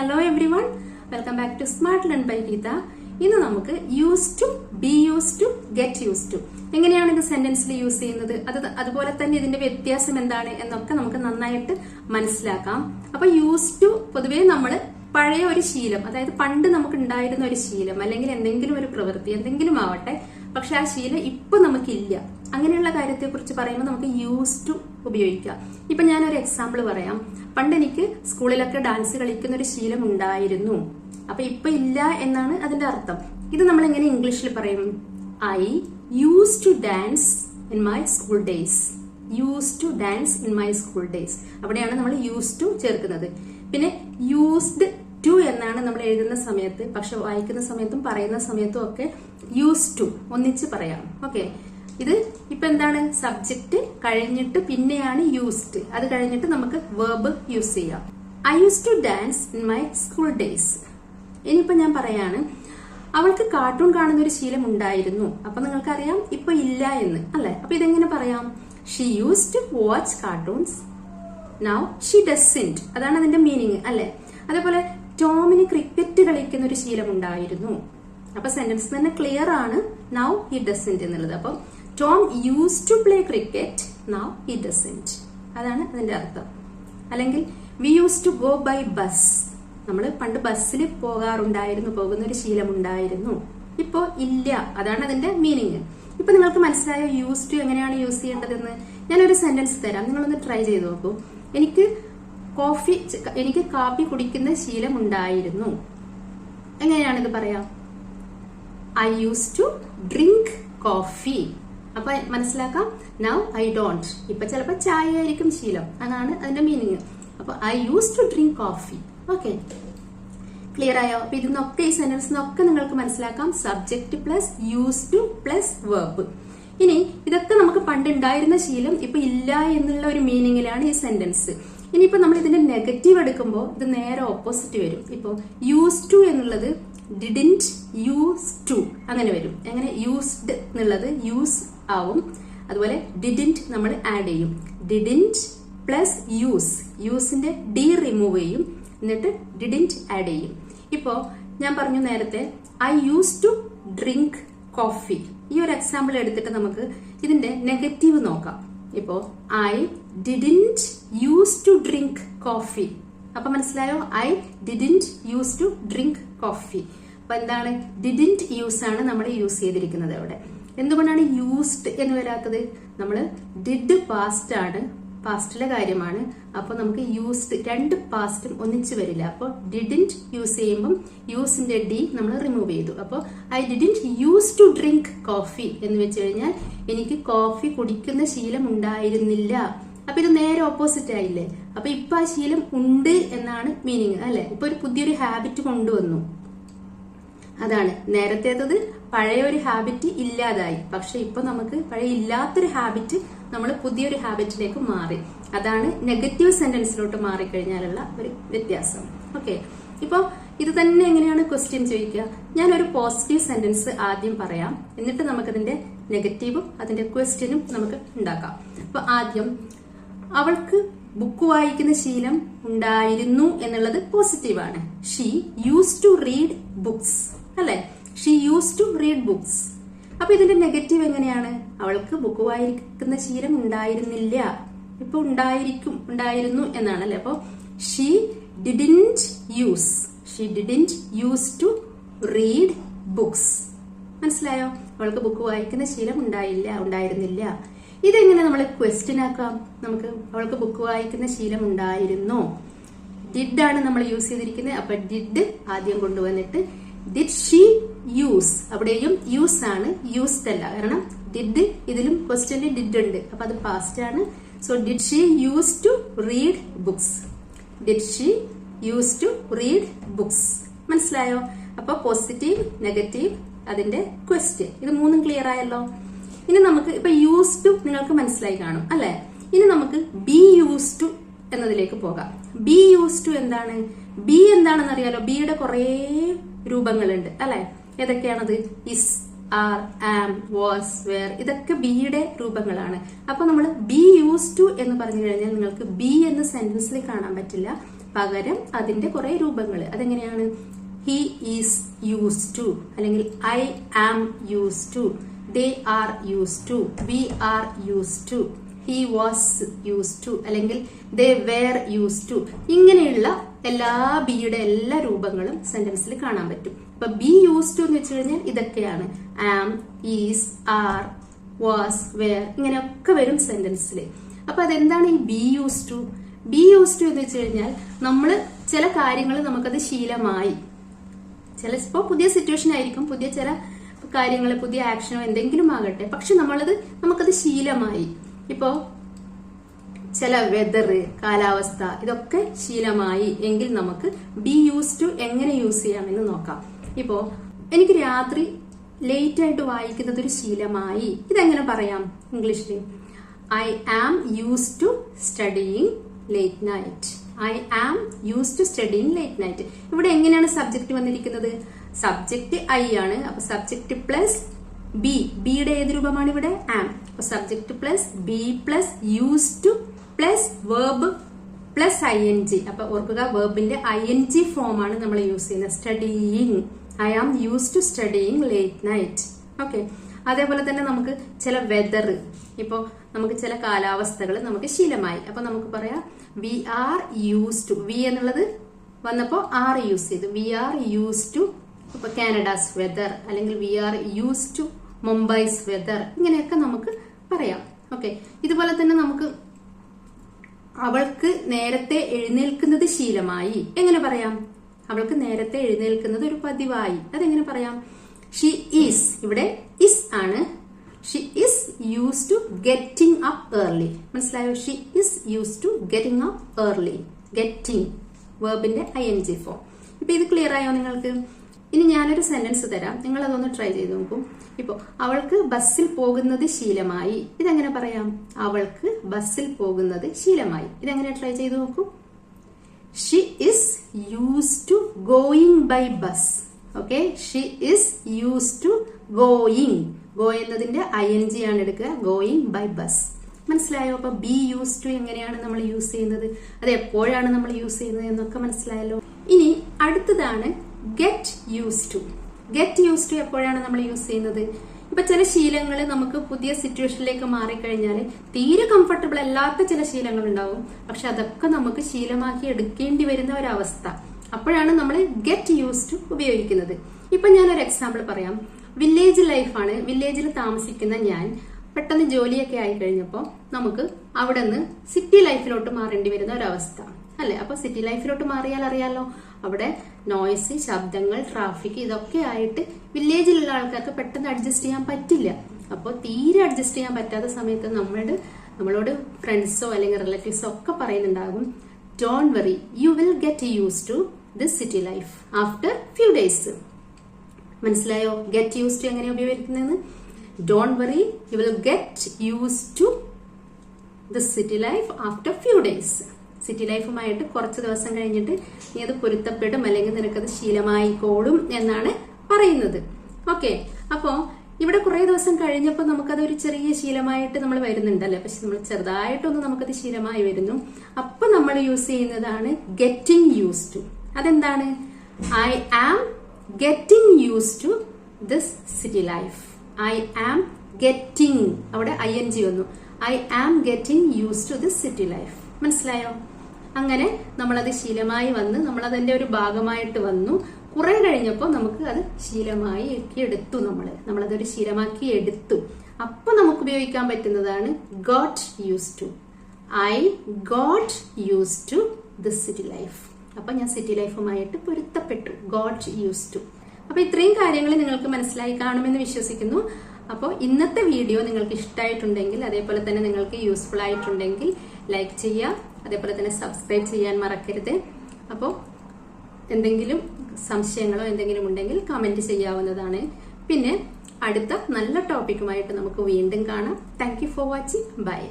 Hello everyone welcome back to smart learn by Geetha ഇന്ന് നമുക്ക് used to be used to get used to എങ്ങനെയാണ് ഇത് സെന്റൻസിൽ use ചെയ്യുന്നത്? അത് അതുപോലെ തന്നെ ഇതിന്റെ വ്യത്യാസം എന്താണ് എന്നൊക്കെ നമുക്ക് നന്നായിട്ട് മനസ്സിലാക്കാം. അപ്പൊ യൂസ് ടു പൊതുവേ നമ്മൾ പഴയ ഒരു ശീലം അതായത് പണ്ട് നമുക്ക് ഉണ്ടായിരുന്ന ഒരു ശീലം അല്ലെങ്കിൽ എന്തെങ്കിലും ഒരു പ്രവൃത്തി എന്തെങ്കിലും ആവട്ടെ പക്ഷെ ആ ശീലം ഇപ്പൊ നമുക്കില്ല. അങ്ങനെയുള്ള കാര്യത്തെ കുറിച്ച് പറയുമ്പോൾ നമുക്ക് യൂസ് ടു ഉപയോഗിക്കാം. ഇപ്പൊ ഞാനൊരു എക്സാമ്പിൾ പറയാം. പണ്ട് എനിക്ക് സ്കൂളിലൊക്കെ ഡാൻസ് കളിക്കുന്ന ഒരു ശീലം ഉണ്ടായിരുന്നു അപ്പൊ ഇപ്പൊ ഇല്ല എന്നാണ് അതിന്റെ അർത്ഥം. ഇത് നമ്മൾ എങ്ങനെ ഇംഗ്ലീഷിൽ പറയും? I used to dance in my school days used to dance in my school days അവിടെയാണ് നമ്മൾ യൂസ് ടു ചേർക്കുന്നത്. പിന്നെ യൂസ്ഡ് ടു എന്നാണ് നമ്മൾ എഴുതുന്ന സമയത്ത് പക്ഷെ വായിക്കുന്ന സമയത്തും പറയുന്ന സമയത്തും ഒക്കെ യൂസ് ടു ഒന്നിച്ച് പറയാം. ഓക്കെ ഇത് ഇപ്പൊ എന്താണ്? സബ്ജക്റ്റ് കഴിഞ്ഞിട്ട് പിന്നെയാണ് യൂസ്ഡ് അത് കഴിഞ്ഞിട്ട് നമുക്ക് വേർബ് യൂസ് ചെയ്യാം. I used to dance in my school days ഇനിയിപ്പോ ഞാൻ പറയാണ് അവൾക്ക് കാർട്ടൂൺ കാണുന്ന ഒരു ശീലം ഉണ്ടായിരുന്നു. അപ്പൊ നിങ്ങൾക്കറിയാം ഇപ്പൊ ഇല്ല എന്ന്. അല്ലെ? അപ്പൊ ഇതെങ്ങനെ പറയാം? She used to watch cartoons now she doesn't അതാണ് അതിന്റെ മീനിങ് അല്ലെ? അതേപോലെ ടോമിന് ക്രിക്കറ്റ് കളിക്കുന്ന ഒരു ശീലം ഉണ്ടായിരുന്നു. അപ്പൊ സെന്റൻസ് തന്നെ ക്ലിയർ ആണ്. നൗ ഹി ഡസിന്റ് എന്നുള്ളത്. അപ്പം Tom used to play cricket now he doesn't അതാണ് അതിന്റെ അർത്ഥം. അല്ലെങ്കിൽ we used to go by bus നമ്മൾ പണ്ട് ബസ്സിൽ പോകാറുണ്ടായിരുന്നു പോകുന്ന ഒരു ശീലമുണ്ടായിരുന്നു. ഇപ്പോ ഇല്ല. അതാണ് അതിന്റെ മീനിങ് ഇപ്പൊ നിങ്ങൾക്ക് മനസ്സിലായ യൂസ് ടു എങ്ങനെയാണ് യൂസ് ചെയ്യേണ്ടതെന്ന്? ഞാനൊരു സെന്റൻസ് തരാം. നിങ്ങളൊന്ന് ട്രൈ ചെയ്ത് നോക്കൂ. എനിക്ക് കോഫി എനിക്ക് കാപ്പി കുടിക്കുന്ന ശീലം ഉണ്ടായിരുന്നു എങ്ങനെയാണിത് പറയാം? I used to drink coffee അപ്പൊ മനസ്സിലാക്കാം? നൗ ഐ ഡോണ്ട് ഇപ്പൊ ചിലപ്പോ ചായ ആയിരിക്കും ശീലം. അതാണ് അതിന്റെ മീനിങ് അപ്പൊ I used to drink coffee okay clear ആയോ? അപ്പൊ ഇതിന്നൊക്കെ ഈ സെന്റൻസിനൊക്കെ നിങ്ങൾക്ക് മനസ്സിലാക്കാം. Subject plus used to plus verb ഇനി ഇതൊക്കെ നമുക്ക് പണ്ട് ഉണ്ടായിരുന്ന ശീലം ഇപ്പൊ ഇല്ല എന്നുള്ള ഒരു മീനിങ്ങിലാണ് ഈ സെന്റൻസ് ഇനിയിപ്പോ നമ്മൾ ഇതിന്റെ നെഗറ്റീവ് എടുക്കുമ്പോൾ ഇത് നേരെ ഓപ്പോസിറ്റ് വരും. ഇപ്പോ യൂസ് ടു എന്നുള്ളത് ഡിഡിന്റ് യൂസ് ടു അങ്ങനെ വരും. എങ്ങനെ? യൂസ്ഡ് എന്നുള്ളത് യൂസ് ആവും. അതുപോലെ ഡിഡിന്റ് നമ്മൾ ആഡ് ചെയ്യും. ഡിഡിന്റ് പ്ലസ് യൂസ് യൂസിന്റെ ഡി റിമൂവ് ചെയ്യും. എന്നിട്ട് ഡിഡിന്റ് ആഡ് ചെയ്യും. ഇപ്പോ ഞാൻ പറഞ്ഞു നേരത്തെ I used to drink coffee ഈ ഒരു എക്സാമ്പിൾ എടുത്തിട്ട് നമുക്ക് ഇതിന്റെ നെഗറ്റീവ് നോക്കാം. ഇപ്പോ I didn't use to drink coffee അപ്പൊ മനസ്സിലായോ? I didn't use to drink coffee അപ്പൊ എന്താണ്? ഡിഡിന്റ് യൂസ് ആണ് നമ്മൾ യൂസ് ചെയ്തിരിക്കുന്നത് അവിടെ എന്തുകൊണ്ടാണ് യൂസ്ഡ് എന്ന് വരാത്തത്? നമ്മൾ ഡിഡ് പാസ്റ്റ് ആണ് പാസ്റ്റിലെ കാര്യമാണ്. അപ്പൊ നമുക്ക് യൂസ്ഡ് രണ്ട് പാസ്റ്റും ഒന്നിച്ചു വരില്ല. അപ്പോൾ ഡിഡിന്റ് യൂസ് ചെയ്യുമ്പം യൂസിന്റെ ഡി നമ്മൾ റിമൂവ് ചെയ്തു. അപ്പോൾ I didn't use to drink coffee എന്ന് വെച്ച് കഴിഞ്ഞാൽ എനിക്ക് കോഫി കുടിക്കുന്ന ശീലം ഉണ്ടായിരുന്നില്ല. അപ്പൊ ഇത് നേരെ ഓപ്പോസിറ്റ് ആയില്ലേ? അപ്പൊ ഇപ്പൊ ആ ശീലം ഉണ്ട് എന്നാണ് മീനിങ് അല്ലെ? ഇപ്പൊ ഒരു പുതിയൊരു ഹാബിറ്റ് കൊണ്ടുവന്നു. അതാണ്. നേരത്തേതത് പഴയ ഒരു ഹാബിറ്റ് ഇല്ലാതായി. പക്ഷെ ഇപ്പൊ നമുക്ക് പഴയ ഇല്ലാത്തൊരു ഹാബിറ്റ് നമ്മൾ പുതിയൊരു ഹാബിറ്റിലേക്ക് മാറി. അതാണ് നെഗറ്റീവ് സെന്റൻസിലോട്ട് മാറിക്കഴിഞ്ഞാലുള്ള ഒരു വ്യത്യാസം. ഓക്കെ ഇപ്പൊ ഇത് തന്നെ എങ്ങനെയാണ് ക്വസ്റ്റ്യൻ ചോദിക്കുക? ഒരു പോസിറ്റീവ് സെന്റൻസ് ആദ്യം പറയാം. എന്നിട്ട് നമുക്കതിന്റെ നെഗറ്റീവും അതിന്റെ ക്വസ്റ്റ്യനും നമുക്ക് ഉണ്ടാക്കാം. അപ്പൊ ആദ്യം അവൾക്ക് ബുക്ക് വായിക്കുന്ന ശീലം ഉണ്ടായിരുന്നു എന്നുള്ളത് പോസിറ്റീവാണ് she used to read books അല്ലെ? She used to read books അപ്പൊ ഇതിന്റെ നെഗറ്റീവ് എങ്ങനെയാണ്? അവൾക്ക് ബുക്ക് വായിക്കുന്ന ശീലം ഉണ്ടായിരുന്നില്ല. ഇപ്പൊ ഉണ്ടായിരിക്കും ഉണ്ടായിരുന്നു എന്നാണ് അല്ലെ അപ്പൊ she didn't use she didn't use to read books മനസ്സിലായോ? അവൾക്ക് ബുക്ക് വായിക്കുന്ന ശീലം ഉണ്ടായില്ല ഉണ്ടായിരുന്നില്ല. ഇതെങ്ങനെ നമ്മൾ ക്വസ്റ്റ്യൻ ആക്കാം? നമുക്ക് അവൾക്ക് ബുക്ക് വായിക്കുന്ന ശീലം ഉണ്ടായിരുന്നോ. ഡിഡ് ആണ് നമ്മൾ യൂസ് ചെയ്തിരിക്കുന്നത്. അപ്പൊ ഡിഡ് ആദ്യം കൊണ്ടുവന്നിട്ട് ഡിഡ് ഷീ യൂസ് അവിടെയും യൂസ് ആണ് യൂസ്ഡ് അല്ല. കാരണം ഡിഡ് ഇതിലും ക്വസ്റ്റ്യനിൽ ഡിഡ് ഉണ്ട്. അപ്പൊ അത് പാസ്റ്റ് ആണ്. So did she use to read books did she use to read books മനസ്സിലായോ? അപ്പൊ പോസിറ്റീവ് നെഗറ്റീവ് അതിന്റെ ക്വസ്റ്റ്യൻ ഇത് മൂന്നും ക്ലിയർ ആയല്ലോ? ഇനി നമുക്ക് ഇപ്പൊ യൂസ് ടു നിങ്ങൾക്ക് മനസ്സിലായി കാണും അല്ലെ? ഇനി നമുക്ക് ബി യൂസ് ടു എന്നതിലേക്ക് പോകാം. ബി യൂസ് ടു എന്താണ്? ബി എന്താണെന്ന് അറിയാലോ ബിയുടെ കുറേ രൂപങ്ങളുണ്ട് അല്ലെ? ഏതൊക്കെയാണത്? Is are am was were ഇതൊക്കെ ബിയുടെ രൂപങ്ങളാണ്. അപ്പൊ നമ്മൾ ബി യൂസ് ടു എന്ന് പറഞ്ഞു കഴിഞ്ഞാൽ നിങ്ങൾക്ക് ബി എന്ന സെന്റൻസിൽ കാണാൻ പറ്റില്ല. പകരം അതിന്റെ കുറെ രൂപങ്ങൾ അതെങ്ങനെയാണ്? ഹി ഈസ് യൂസ് ടു അല്ലെങ്കിൽ I am used to they are used to we are used to he was used to അല്ലെങ്കിൽ ദേ വേർ യൂസ് ടു ഇങ്ങനെയുള്ള എല്ലാ ബിയുടെ എല്ലാ രൂപങ്ങളും സെന്റൻസിൽ കാണാൻ പറ്റും. അപ്പൊ ബി യൂസ് ടു എന്ന് വെച്ച് കഴിഞ്ഞാൽ ഇതൊക്കെയാണ്. Am is are was were ഇങ്ങനെയൊക്കെ വരും സെന്റൻസിൽ അപ്പൊ അതെന്താണ് ഈ be used to be used to എന്ന് വെച്ച് കഴിഞ്ഞാൽ നമ്മൾ ചില കാര്യങ്ങൾ നമുക്കത് ശീലമായി. ചില ഇപ്പോൾ പുതിയ സിറ്റുവേഷൻ ആയിരിക്കും. പുതിയ ചില കാര്യങ്ങൾ പുതിയ ആക്ഷനോ എന്തെങ്കിലും ആകട്ടെ. പക്ഷെ നമ്മളത് നമുക്കത് ശീലമായി. ഇപ്പോ ചില വെതർ കാലാവസ്ഥ ഇതൊക്കെ ശീലമായി എങ്കിൽ നമുക്ക് ബി യൂസ് ടു എങ്ങനെ യൂസ് ചെയ്യാമെന്ന് നോക്കാം. ഇപ്പോ എനിക്ക് രാത്രി ലേറ്റ് ആയിട്ട് വായിക്കുന്നത് ഒരു ശീലമായി. ഇതെങ്ങനെ പറയാം ഇംഗ്ലീഷിൽ I am used to studying late night I am used to studying late night ഇവിടെ എങ്ങനെയാണ് സബ്ജക്ട് വന്നിരിക്കുന്നത്? സബ്ജക്ട് ഐ ആണ്. അപ്പൊ സബ്ജക്ട് പ്ലസ് ബി ബിയുടെ ഏത് രൂപമാണ് ഇവിടെ am subject plus be plus used to plus verb plus I N G അപ്പൊ ഓർക്കുക വേർബിന്റെ ഐ എൻ ജി ഫോം ആണ് നമ്മൾ യൂസ് ചെയ്യുന്നത്. Studying I am used to studying late night okay അതേപോലെ തന്നെ നമുക്ക് ചില വെതർ ഇപ്പോ നമുക്ക് ചില കാലാവസ്ഥകൾ നമുക്ക് ശീലമായി. അപ്പൊ നമുക്ക് പറയാം we are used to we എന്നുള്ളത് വന്നപ്പോൾ ആർ യൂസ് ചെയ്തു. വി ആർ യൂസ് ടു ഇപ്പൊ കാനഡാസ് വെതർ അല്ലെങ്കിൽ we are used to Mumbai's weather ഇങ്ങനെയൊക്കെ നമുക്ക് പറയാം. ഓക്കെ ഇതുപോലെ തന്നെ നമുക്ക് അവൾക്ക് നേരത്തെ എഴുന്നേൽക്കുന്നത് ശീലമായി. എങ്ങനെ പറയാം? അവൾക്ക് നേരത്തെ എഴുന്നേൽക്കുന്നത് ഒരു പതിവായി. അതെങ്ങനെ പറയാം? ഷി ഈസ് ഇവിടെ ഇസ് ആണ്. She is used to getting up early മനസ്സിലായോ? She is used to getting up early getting വേർബിന്റെ I N G form ഇപ്പൊ ഇത് ക്ലിയർ ആയോ നിങ്ങൾക്ക്? ഇനി ഞാനൊരു സെന്റൻസ് തരാം. നിങ്ങൾ അതൊന്ന് ട്രൈ ചെയ്ത് നോക്കും. ഇപ്പോ അവൾക്ക് ബസ്സിൽ പോകുന്നത് ശീലമായി. ഇതെങ്ങനെ പറയാം? അവൾക്ക് ബസ്സിൽ പോകുന്നത് ശീലമായി. ഇതെങ്ങനെ ട്രൈ ചെയ്ത് നോക്കൂ? She is used to going by bus okay she is used to going go എന്നതിന്റെ ഐ എൻ ജി ആണ് എടുക്കുക. ഗോയിങ് ബൈ ബസ് മനസ്സിലായോ? അപ്പൊ ബി യൂസ് ടു എങ്ങനെയാണ് നമ്മൾ യൂസ് ചെയ്യുന്നത്? അത് എപ്പോഴാണ് നമ്മൾ യൂസ് ചെയ്യുന്നത് എന്നൊക്കെ മനസ്സിലായല്ലോ. ഇനി അടുത്തതാണ് get used to get used to എപ്പോഴാണ് നമ്മൾ യൂസ് ചെയ്യുന്നത്? ഇപ്പൊ ചില ശീലങ്ങൾ നമുക്ക് പുതിയ സിറ്റുവേഷനിലേക്ക് മാറിക്കഴിഞ്ഞാൽ തീരെ കംഫർട്ടബിൾ അല്ലാത്ത ചില ശീലങ്ങൾ ഉണ്ടാവും. പക്ഷെ അതൊക്കെ നമുക്ക് ശീലമാക്കി എടുക്കേണ്ടി വരുന്ന ഒരവസ്ഥ. അപ്പോഴാണ് നമ്മൾ ഗെറ്റ് യൂസ് ടു ഉപയോഗിക്കുന്നത്. ഇപ്പൊ ഒരു എക്സാമ്പിൾ പറയാം. വില്ലേജ് ലൈഫാണ് വില്ലേജിൽ താമസിക്കുന്ന ഞാൻ പെട്ടെന്ന് ജോലിയൊക്കെ ആയി കഴിഞ്ഞപ്പോൾ നമുക്ക് അവിടെ നിന്ന് സിറ്റി ലൈഫിലോട്ട് മാറേണ്ടി വരുന്ന ഒരവസ്ഥ. അല്ലെ? അപ്പൊ സിറ്റി ലൈഫിലോട്ട് മാറിയാൽ അറിയാലോ? അവിടെ നോയ്സ് ശബ്ദങ്ങൾ ട്രാഫിക് ഇതൊക്കെ ആയിട്ട് വില്ലേജിലുള്ള ആൾക്കാർക്ക് പെട്ടെന്ന് അഡ്ജസ്റ്റ് ചെയ്യാൻ പറ്റില്ല. അപ്പോൾ തീരെ അഡ്ജസ്റ്റ് ചെയ്യാൻ പറ്റാത്ത സമയത്ത് നമ്മളോട് നമ്മളോട് ഫ്രണ്ട്സോ അല്ലെങ്കിൽ റിലേറ്റീവ്സോ ഒക്കെ പറയുന്നുണ്ടാകും don't worry you will get used to this city life after few days മനസ്സിലായോ? ഗെറ്റ് യൂസ് ടു എങ്ങനെ ഉപയോഗിക്കുന്നതെന്ന്? Don't worry you will get used to this city life after few days city ലൈഫുമായിട്ട് കുറച്ച് ദിവസം കഴിഞ്ഞിട്ട് നീ അത് പൊരുത്തപ്പെടും അല്ലെങ്കിൽ നിനക്കത് ശീലമായിക്കോളും എന്നാണ് പറയുന്നത്. ഓക്കെ അപ്പോ ഇവിടെ കുറെ ദിവസം കഴിഞ്ഞപ്പോൾ നമുക്കത് ഒരു ചെറിയ ശീലമായിട്ട് നമ്മൾ വരുന്നുണ്ടല്ലേ? പക്ഷെ നമ്മൾ ചെറുതായിട്ടൊന്ന് നമുക്കത് ശീലമായി വരുന്നു. അപ്പൊ നമ്മൾ യൂസ് ചെയ്യുന്നതാണ് ഗെറ്റിംഗ് യൂസ് ടു അതെന്താണ്? I am getting used to this city life I am getting അവിടെ ഐ എൻ ജി വന്നു. I am getting used to this city life മനസ്സിലായോ? അങ്ങനെ നമ്മളത് ശീലമായി വന്ന് നമ്മളതിന്റെ ഒരു ഭാഗമായിട്ട് വന്നു. കുറെ കഴിഞ്ഞപ്പോൾ നമുക്ക് അത് ശീലമായി എടുത്തു നമ്മൾ നമ്മളതൊരു ശീലമാക്കി എടുത്തു. അപ്പൊ നമുക്ക് ഉപയോഗിക്കാൻ പറ്റുന്നതാണ് got used to I got used to the city life അപ്പൊ ഞാൻ സിറ്റി ലൈഫുമായിട്ട് പൊരുത്തപ്പെട്ടു. ഗോട്ട് യൂസ് ടു അപ്പൊ ഇത്രയും കാര്യങ്ങൾ നിങ്ങൾക്ക് മനസ്സിലായി കാണുമെന്ന് വിശ്വസിക്കുന്നു. അപ്പോൾ ഇന്നത്തെ വീഡിയോ നിങ്ങൾക്ക് ഇഷ്ടമായിട്ടുണ്ടെങ്കിൽ അതേപോലെ തന്നെ നിങ്ങൾക്ക് യൂസ്ഫുൾ ആയിട്ടുണ്ടെങ്കിൽ ലൈക്ക് ചെയ്യുക. അതേപോലെ തന്നെ സബ്സ്ക്രൈബ് ചെയ്യാൻ മറക്കരുത്. അപ്പോൾ എന്തെങ്കിലും സംശയങ്ങളോ എന്തെങ്കിലും ഉണ്ടെങ്കിൽ കമന്റ് ചെയ്യാവുന്നതാണ്. പിന്നെ അടുത്ത നല്ല ടോപ്പിക്കുമായിട്ട് നമുക്ക് വീണ്ടും കാണാം. Thank for watching bye